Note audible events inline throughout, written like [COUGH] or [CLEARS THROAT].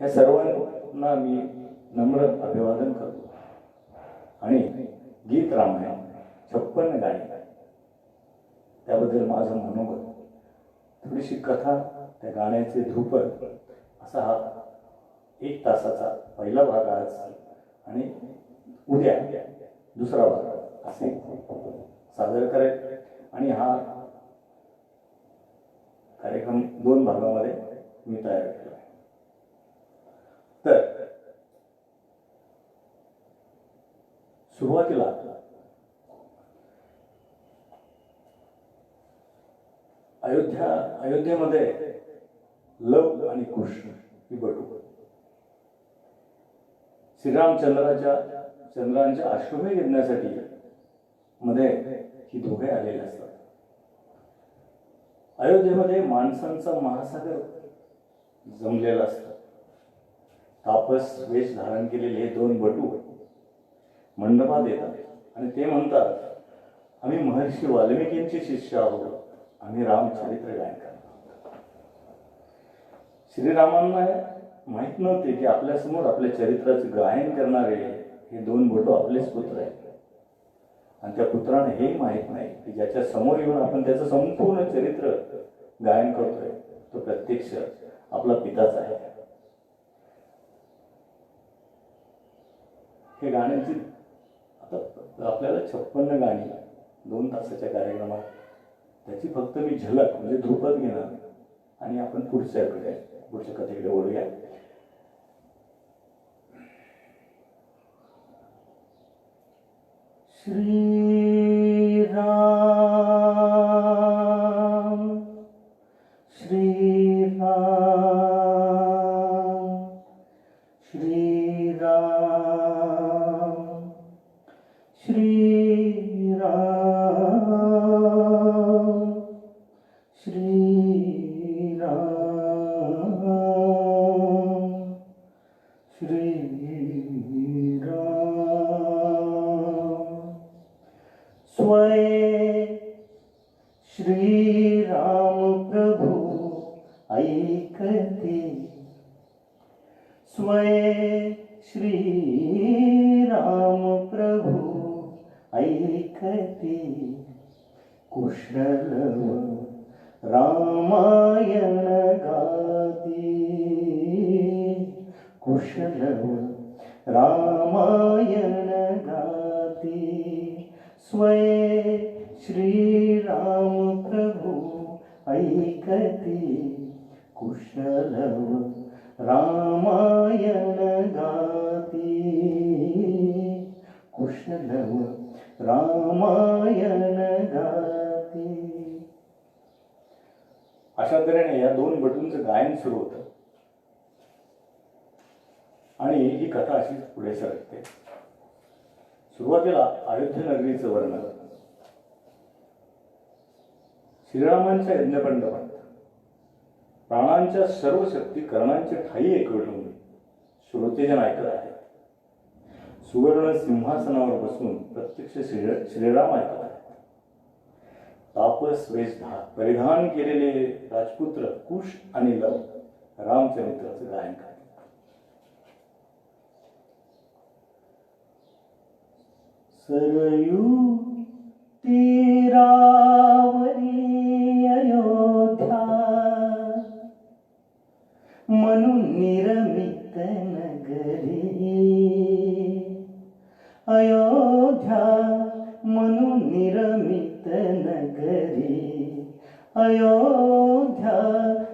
या सर्वांना मी नम्र अभिवादन करतो. आणि गीत रामायण छप्पन गाणी. त्याबद्दल माझं मनोगत. थोडीशी कथा त्या गाण्याचे धूपद असा हा एक तासाचा पहिला भाग आज आणि उद्या दुसरा भाग असे सादर करेल. आणि हा कार्यक्रम दोन भागामध्ये मी तयार केला. तर सुरुवातीला अयोध्या अयोध्येमध्ये लव आणि कृष्ण ही बटू. श्रीरामचंद्राच्या चंद्रांच्या अश्वमेध घेण्यासाठी मध्ये ही दोघे आलेले असतात. अयोध्येमध्ये माणसांचा महासागर जमलेला असतो. तापस वेश धारण केलेले हे दोन बटू मंडपात येतात आणि ते म्हणतात आम्ही महर्षी वाल्मिकींचे शिष्य आहोत. आम्ही रामचरित्र गायन करणार श्रीरामांना माहीत नव्हते की आपल्यासमोर आपल्या चरित्राचे गायन करणारे हे दोन बटू आपलेच पुत्र आहेत. आणि त्या पुत्राने हे माहीत नाही की ज्याच्या समोर येऊन आपण त्याचं संपूर्ण चरित्र गायन करतोय तो प्रत्यक्ष आपला पिताच आहे. हे गाण्याची आता आपल्याला छप्पन्न गाणी दोन तासाच्या कार्यक्रमात. त्याची फक्त मी झलक म्हणजे ध्रुपद घेणार. आणि आपण पुढच्याकडे पुढच्या कथेकडे ओढूया श्री रामायण गाती कुशलव रामायण गाती स्वय श्रीराम प्रभु ऐकती। कुशलव रामायण गाती कुशल रामायण गाती अशा तऱ्हेने या दोन बटूंचं गायन सुरू होतं. आणि ही कथा अशीच पुढे सरकते सुरुवातीला अयोध्या नगरीचं वर्णन. श्रीरामांच्या यज्ञपंडपात प्राणांच्या सर्व शक्ती कर्णांचे ठाई एकवटून श्रोतेजन ऐकत आहेत. सुवर्ण सिंहासनावर बसून प्रत्यक्ष श्री श्रीराम ऐकत आहेत. तापस वेशधार परिधान केलेले राजपुत्र कुश आणि लव रामचरित्राचं गायन करतात. सरयू तीरावरी अयोध्या. म्हणून निर्मित नगरी. अयोध्या अयोध्या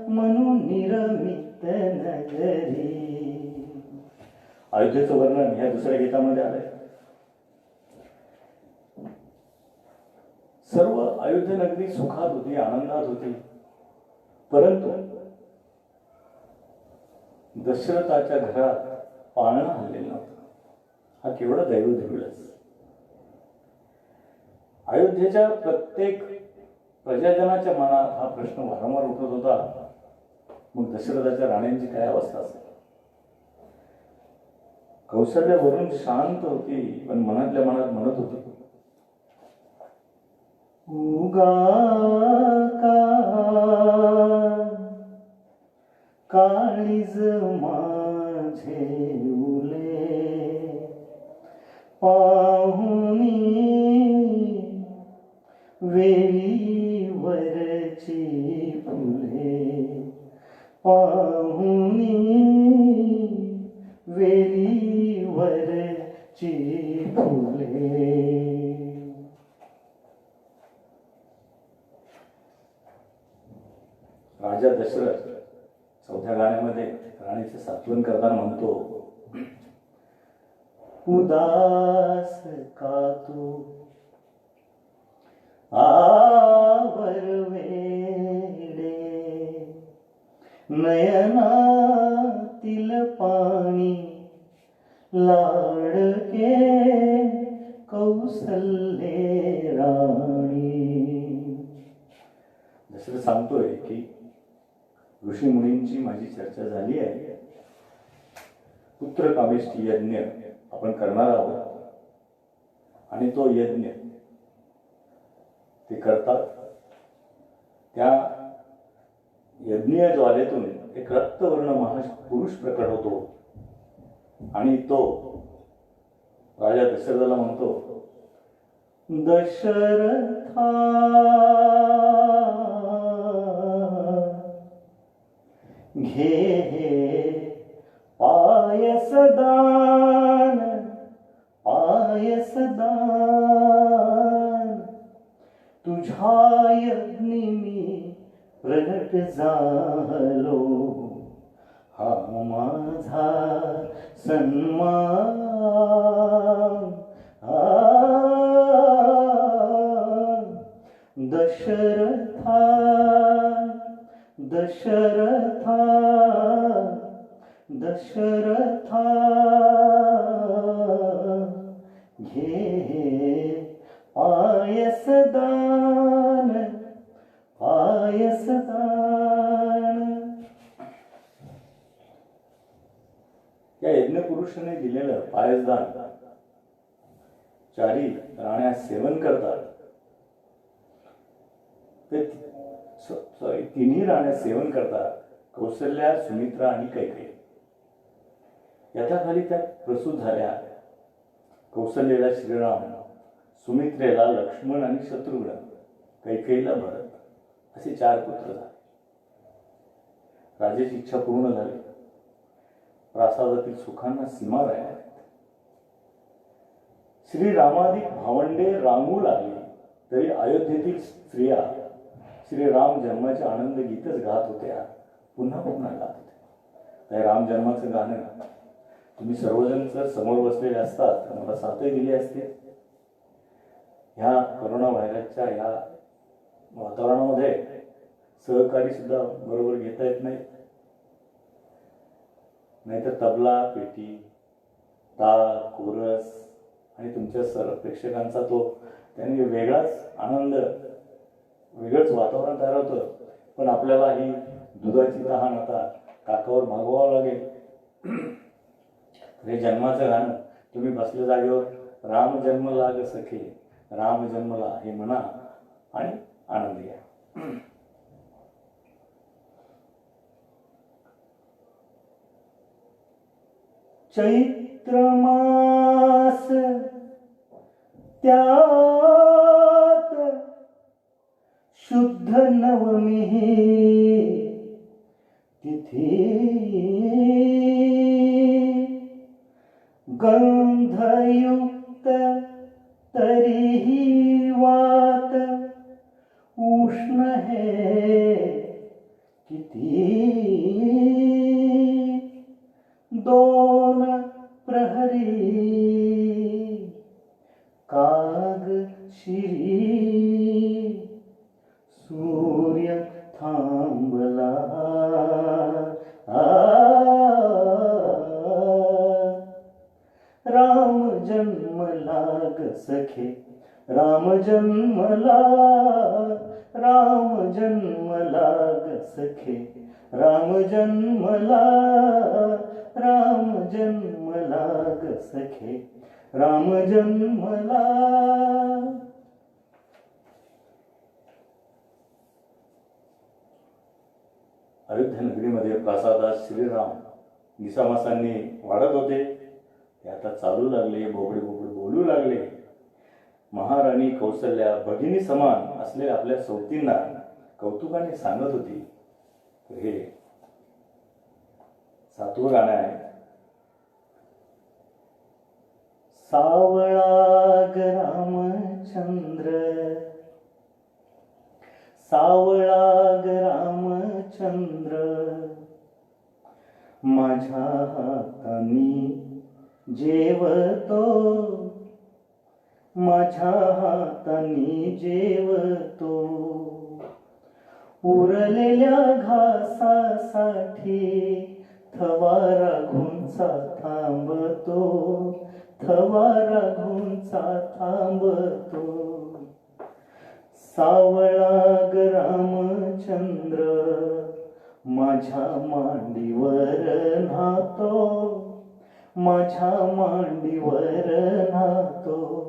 म्हणून निरमित नगरी. अयोध्येचं वर्णन ह्या दुसऱ्या गीतामध्ये आलंय. सर्व अयोध्या नगरी सुखात होती आनंदात होती. परंतु दशरथाच्या घरात पाळणं हल्लेलं नव्हतं. हा केवढा दैवदेवीळच अयोध्येच्या प्रत्येक प्रजाजनाच्या मनात हा प्रश्न वारंवार उठत होता. मग दशरथाच्या राण्यांची काय अवस्था असेल? कौशल्यावरून शांत होती पण मनातल्या मनात म्हणत होती. काळीज माझे उले? पाहुनी वेळीवरची फुले पाहुनी वेळीवरची फुले. राजा दशरथ चौथ्या गाण्यामध्ये राणीचे सात्वन करताना म्हणतो उदास का तू आवरवेडे नयनातील पाणी लाडके कौसल्ये राणी. दशरथ सांगतोय की ऋषी मुनींची माझी चर्चा झाली आहे. पुत्र कामेष्टी यज्ञ आपण करणार आहोत. आणि तो यज्ञ ते करतात. त्या यज्ञ ज्वालेतून एक रक्तवर्ण महापुरुष प्रकट होतो. आणि तो राजा दशरथाला म्हणतो दशरथा घे पायसदान पायसदान. तुझ्या यज्ञी मी प्रगट झालो. हा माझा सन्मान. दशरथा दशरथा दशरथा घे आयसदा पायसदान या यज्ञपुरुषाने दिलेलं पायसदान चारी राण्या सेवन करतात. ते सॉरी तिन्ही राण्या सेवन करतात. कौशल्या सुमित्रा आणि कैके. याच्याखाली त्या प्रसूत झाल्या. कौशल्येला श्रीराम सुमित्रेला लक्ष्मण आणि शत्रुघ्न कैकेयीला भरत. असे चार पुत्र झाले. राजाची इच्छा पूर्ण झाली. प्रासादातील सुखांना सीमा राहिल्या. श्री श्रीरामाधिक भावंडे रांगू लागले तरी अयोध्येतील स्त्रिया श्रीराम जन्माचे आनंद गीतच गात होत्या पुन्हा पुन्हा गात होत्या. राम जन्माचं गाणं तुम्ही सर्वजण जर समोर बसलेले असतात तर मला साथही दिली असते. ह्या करोना व्हायरसच्या ह्या वातावरणामध्ये सहकारी सुद्धा बरोबर घेता येत नाही. नाहीतर तबला पेटी ताल कोरस आणि तुमच्या सर्व प्रेक्षकांचा तो त्यांनी वेगळाच आनंद वेगळंच वातावरण तयार होतं. पण आपल्याला ही दुधाची तहान आता काकावर भागवावं लागेल. हे जन्माचं गाणं. तुम्ही बसल्या जागेवर राम जन्मला ग सखे राम जन्मला हे म्हणा आणि आनंद घ्या. चैत्र मास त्यात शुद्ध नवमी तिथी गंधयुक्त तरीही कृष्ण हे किती राम जन्मला राम जन्मला सखे राम जन्मला राम जन्मला सखे राम जन्मला. अयोध्या नगरीमध्ये प्रासादात श्रीराम दिसामासांनी वाढत होते. ते आता चालू लागले बोबडे बोबडे बोलू लागले. महाराणी कौशल्या भगिनी समान असलेल्या आपल्या सौतींना कौतुकाने सांगत होती. तर हे सातवं गाणं आहे. सावळा रामचंद्र सावळा रामचंद्र माझ्या हातानी जेवतो माझ्या हातांनी जेवतो. उरलेल्या घासासाठी थवारा घुंचा थांबतो. थवारा घुंचा थांबतो. सावळा रामचंद्र माझ्या मांडीवर नातो माझ्या मांडीवर नातो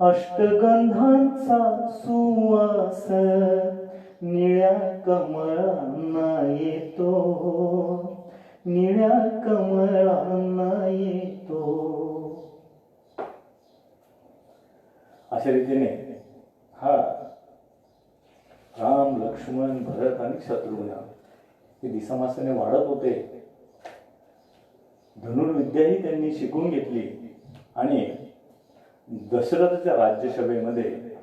अष्टगंधांचा सुवास निळ्या कमळांना येतो. निळ्या कमळांना येतो. अशा रीतीने हा राम लक्ष्मण भरत आणि शत्रुघ्न हे दिसामासाने वाढत होते. धनुर्विद्याही त्यांनी शिकून घेतली आणि दशरथच्या राज्यसभेमध्ये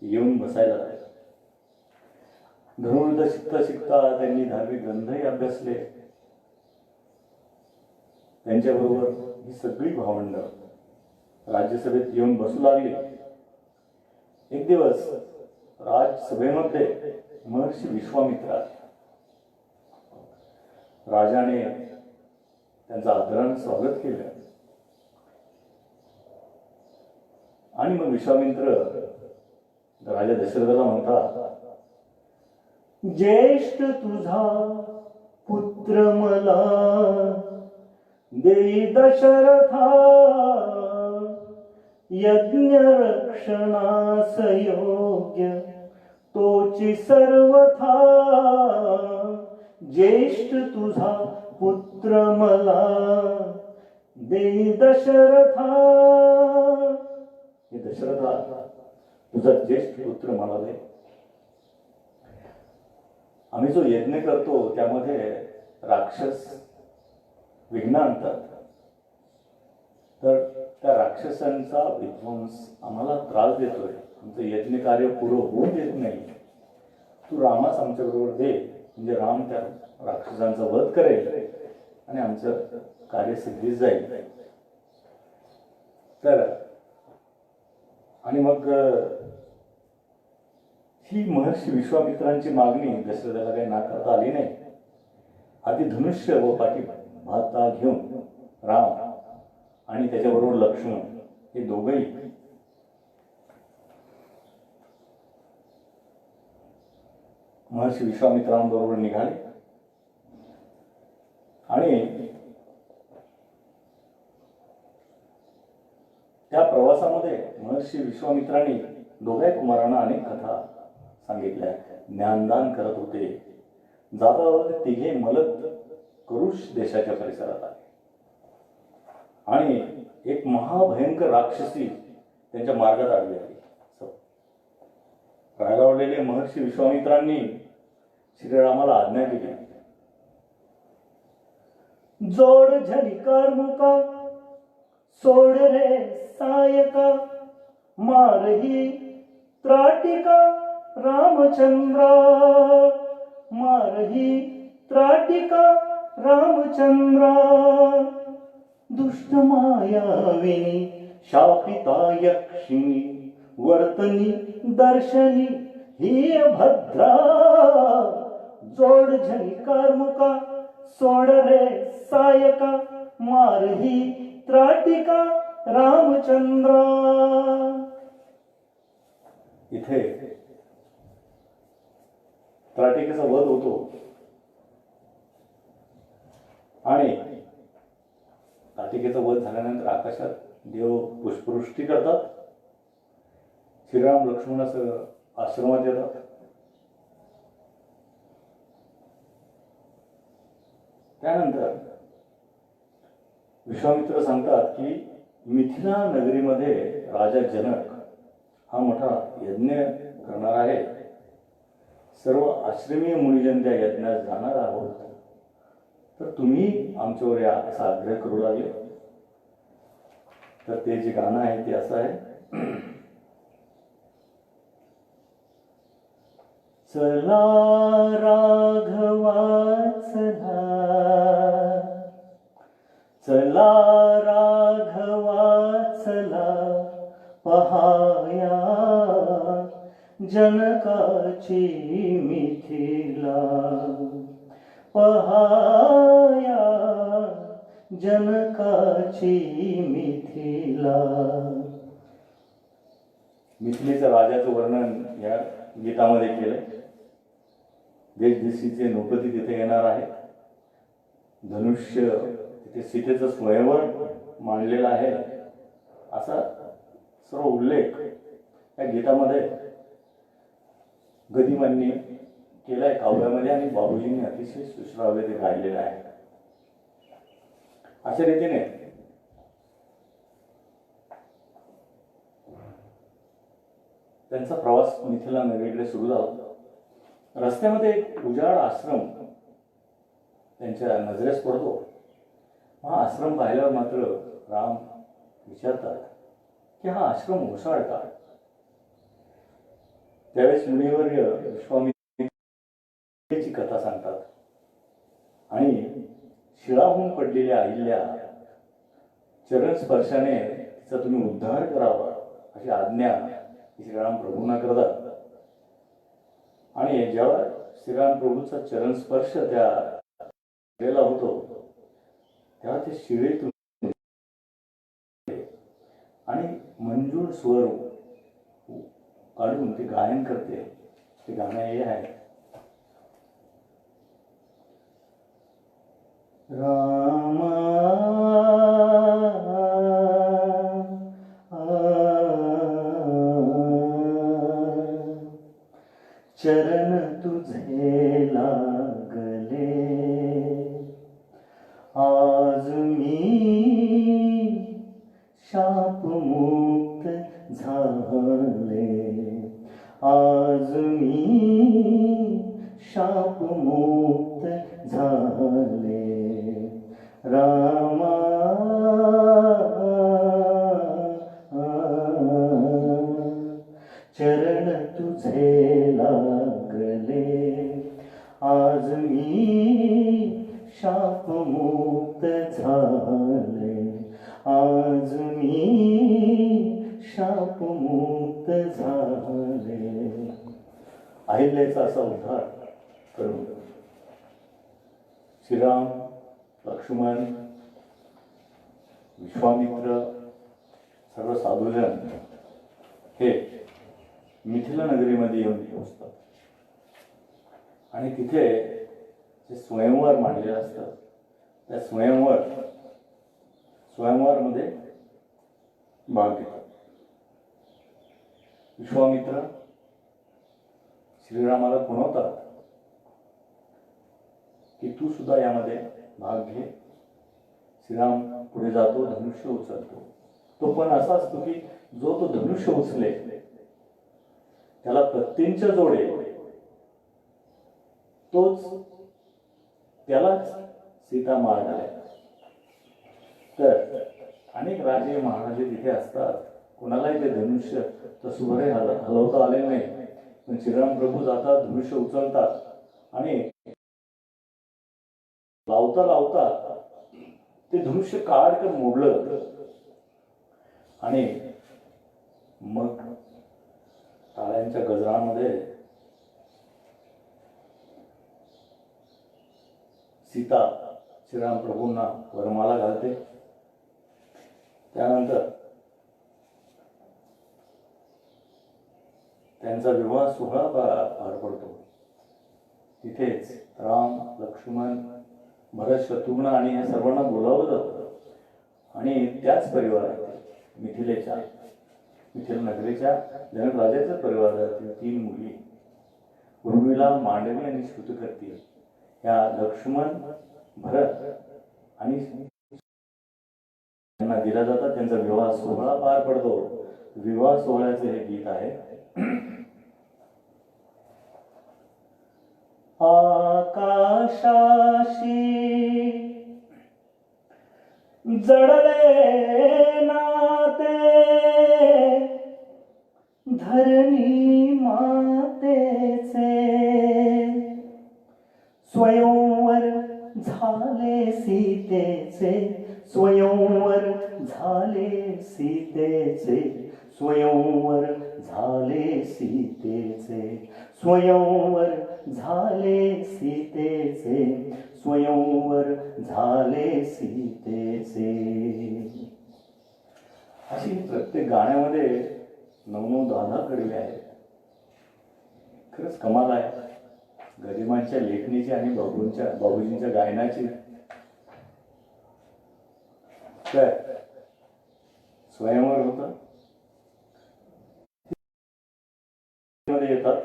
येऊन बसायला लागला. धनुर्ध शिकता शिकता त्यांनी धार्मिक ग्रंथही अभ्यासले. त्यांच्याबरोबर ही सगळी भावंड राज्यसभेत येऊन बसू लागली. एक दिवस राजसभेमध्ये महर्षी विश्वामित्र राजाने त्यांचं आदरानं स्वागत केलं. आणि मग विश्वामित्र राजा दशरथाला म्हणतात ज्येष्ठ तुझा पुत्र मला देई दशरथा यज्ञ रक्षणास योग्य तोची सर्वथा. ज्येष्ठ तुझा पुत्र मला देई दशरथा. की दशरथा तुझा ज्येष्ठ पुत्र मला दे. आम्ही जो यज्ञ करतो त्यामध्ये राक्षस विघ्न आणतात. तर त्या राक्षसांचा विध्वंस आम्हाला त्रास देतोय. आमचं यज्ञ कार्य पुरं होऊ देत नाही. तू रामास आमच्या बरोबर दे. म्हणजे राम त्या राक्षसांचा वध करेल आणि आमचं कार्य सिद्धीच जाईल. तर आणि मग ही महर्षी विश्वामित्रांची मागणी दशरथाला काही नाकारता आली नाही. आधी धनुष्य व पाठी भाता घेऊन राम आणि त्याच्याबरोबर लक्ष्मण हे दोघही. महर्षी विश्वामित्रांबरोबर निघाले. आणि त्या प्रवासामध्ये महर्षी विश्वामित्रांनी दोघे कुमारांना अनेक कथा सांगितल्या. ज्ञानदान करत होते. जाता तिघे मलत करुष देशाच्या परिसरात आले. आणि एक महाभयंकर राक्षसी त्यांच्या मार्गात आडवी आली. रागावलेले महर्षी विश्वामित्रांनी श्रीरामाला आज्ञा केली जोड झलिकार मुका मारही त्राटिका रामचंद्र. मारही त्राटिका रामचंद्र. दुष्ट मायाविनी शापिता यक्षिणी वर्तनी दर्शनी ही भद्रा. जोड झनिकार मुका सोड रे सायका. मारही त्राटिका रामचंद्रा. इथे. त्राटिकेचा वध होतो. आणि त्राटिकेचा वध झाल्यानंतर आकाशात देव पुष्पवृष्टी करतात. श्रीराम लक्ष्मणाचं आश्रमात येतात. त्यानंतर विश्वामित्र सांगतात की मिथिला नगरीमध्ये राजा जनक हा मोठा यज्ञ करणार आहे. सर्व आश्रमीय मुनिजन त्या यज्ञात जाणार आहोत. तर तुम्ही आमच्यावर या असा आग्रह करू लागले. तर ते जे गाणं आहे ते असं आहे. [CLEARS THROAT] चला राघवा चला चला राघवा चला पहाया जनकाची मिथिला. पहाया जनकाची मिथिला. मिथिलेच्या राजाचं वर्णन या गीतामध्ये केलंय. देशदेशीचे नौपती तिथे येणार आहे. धनुष्य तिथे सीतेचं स्वयंवर मांडलेलं आहे. असा सर्व उल्लेख या गीतामध्ये गदिमांनी केलाय काव्यामध्ये आणि बाबूजींनी अतिशय सुश्राव्य ते गायलेलं आहे. अशा रीतीने त्यांचा प्रवास मिथिला नगरीकडे सुरू झाला. रस्त्यामध्ये एक उजाड आश्रम त्यांच्या नजरेस पडतो. हा आश्रम पाहिल्यावर मात्र राम विचारतात की हा आश्रम ओसाड का त्यावेळेस मुनिवर्य विश्वामित्रेची कथा सांगतात. आणि शिळाहून पडलेल्या अहिल्या चरण स्पर्शाने तिचा तुम्ही उद्धार करावा अशी आज्ञा श्रीराम प्रभूंना करतात. आणि जेव्हा श्रीराम प्रभूचा चरण स्पर्श त्या शिळेला होतो तेव्हा ते शिळेतून आणि पूर्ण स्वर हो. हो. काढून ते गायन करते. ते गाणं हे आहे. रामा रामा तिथे जे स्वयंवर मांडलेले असतात त्या स्वयंवर स्वयंवरमध्ये भाग घेतात विश्वामित्र श्रीरामाला पुणवतात की तू सुद्धा यामध्ये भाग घे. श्रीराम पुढे जातो धनुष्य उचलतो. तो पण असा असतो की जो तो धनुष्य उचले त्याला प्रत्यंच जोडे तोच त्यालाच सीता मारणार तर अनेक राजे महाराजे तिथे असतात. कोणालाही ते धनुष्य तसुभरे हल हलवता आले नाही. पण श्रीराम प्रभू जातात धनुष्य उचलतात आणि लावता लावता ते धनुष्य काढकर मोडलं. आणि मग टाळ्यांच्या गजरामध्ये सीता श्रीराम प्रभूंना वरमाला घालते. त्यानंतर त्यांचा विवाह सोहळा पार पडतो. तिथेच राम लक्ष्मण भरत शत्रुघ्न आणि या सर्वांना बोलावलं जातं. आणि त्याच परिवारात मिथिलेच्या मिथिल नगरीच्या जनक राजाच्या परिवारातील तीन मुली. उर्मिला मांडवी आणि श्रुतकर्ती त्या लक्ष्मण भरत आणि त्यांना दिला जातात. त्यांचा विवाह सोहळा पार पडतो. विवाह सोहळ्याचे हे गीत आहे. आकाशाशी जडले नाते धरणी मातेचे स्वयंवर झाले सीतेचे स्वयंवर झाले सीतेचे स्वयंवर झाले सीतेचे स्वयंवर झाले सीतेचे स्वयंवर झाले सीतेचे. अशी प्रत्येक गाण्यामध्ये नऊ नऊ दहा दहा कडवे आहेत. खरंच कमाल आहे. गरिमांच्या लेखणीची आणि बाबूंच्या बाबूजींच्या गायनाची. काय? स्वयंवर होत? येतात.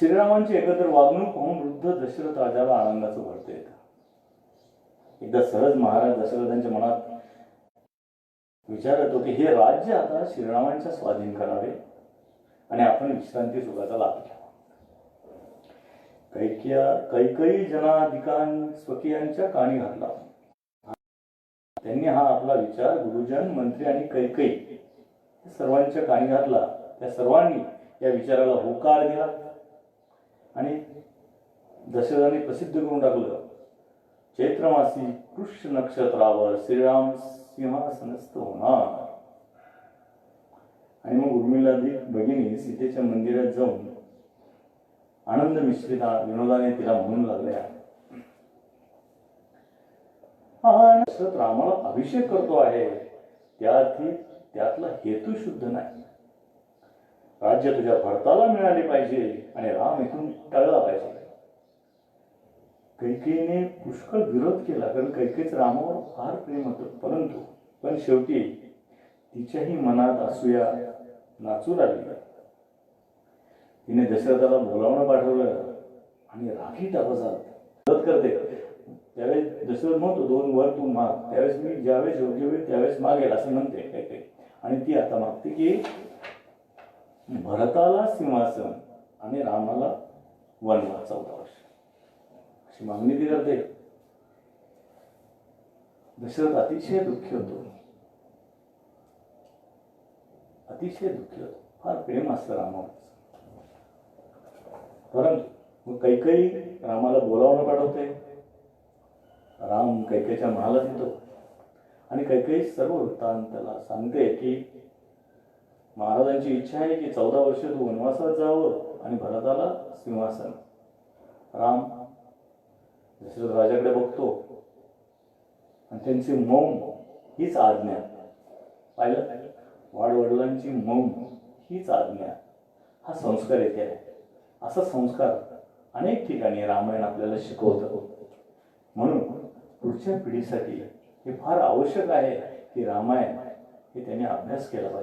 श्रीरामांची एकत्र वागणूक पाहून वृद्ध दशरथ राजाला आनंदाचं भरते येतं. एकदा सहज महाराज दशरथांच्या मनात विचार होते की हे राज्य आता श्रीरामांच्या स्वाधीन करावे. आणि आपण विश्रांती सुखाचा लाभ घ्यावा. कैकिया कैकई जनाधिकान स्वकीयांच्या काणी घातला. त्यांनी हा आपला विचार गुरुजन मंत्री आणि कैकई सर्वांच्या काणी घातला. त्या सर्वांनी या विचाराला होकार दिला आणि दशरथाने प्रसिद्ध करून टाकलं. चैत्रमासी कृष्ण नक्षत्रावर श्रीराम सिंहासनस्थ होणार. आणि मग उर्मिला भगिनी सीतेच्या मंदिरात जाऊन आनंद मिश्रित विनोदाने तिला म्हणून लागल्या. रामाला अभिषेक करतो आहे. त्यार्थी त्यातला हेतू शुद्ध नाही. राज्य तुझ्या भरताला मिळाले पाहिजे आणि राम इथून टळला पाहिजे. कैकेयीने पुष्कळ विरोध केला कारण कैकेच रामावर फार प्रेम होतं. परंतु पण शेवटी तिच्याही मनात असूया नाचू लागली. तिने दशरथाला बोलावणं पाठवलं आणि राखी आवाजात मदत करते. त्यावेळेस दशरथ म्हणतो दोन वर तू माग. त्यावेळेस मी ज्यावेळेस योग्य वेळ त्यावेळेस मागेल असं म्हणते. काय आणि ती आता मागते की भरताला सिंहासन आणि रामाला वनवास चौदा वर्ष अशी मागणी ती करते. दशरथ अतिशय दुःखी होतो. अतिशय दुःखी होतो. फार प्रेम असतं रामावर. परंतु मग कैकई रामाला बोलावणं पाठवते. राम कैकेच्या महालात येतो. आणि कैकई सर्व वृत्तांताला सांगते की महाराजांची इच्छा आहे की चौदा वर्ष तू वनवासात जावं आणि भरताला सिंहासन. राम दशरथ राजाकडे बघतो आणि त्यांची मौन हीच आज्ञा. पाहिलं? वाडवडिलांची मौन हीच आज्ञा. हा संस्कार येथे आहे. असा संस्कार अनेक ठिकाणी रामायण आपल्याला शिकवतं. म्हणून पुढच्या पिढीसाठी हे फार आवश्यक आहे की रामायण हे त्यांनी अभ्यास केला पाहिजे.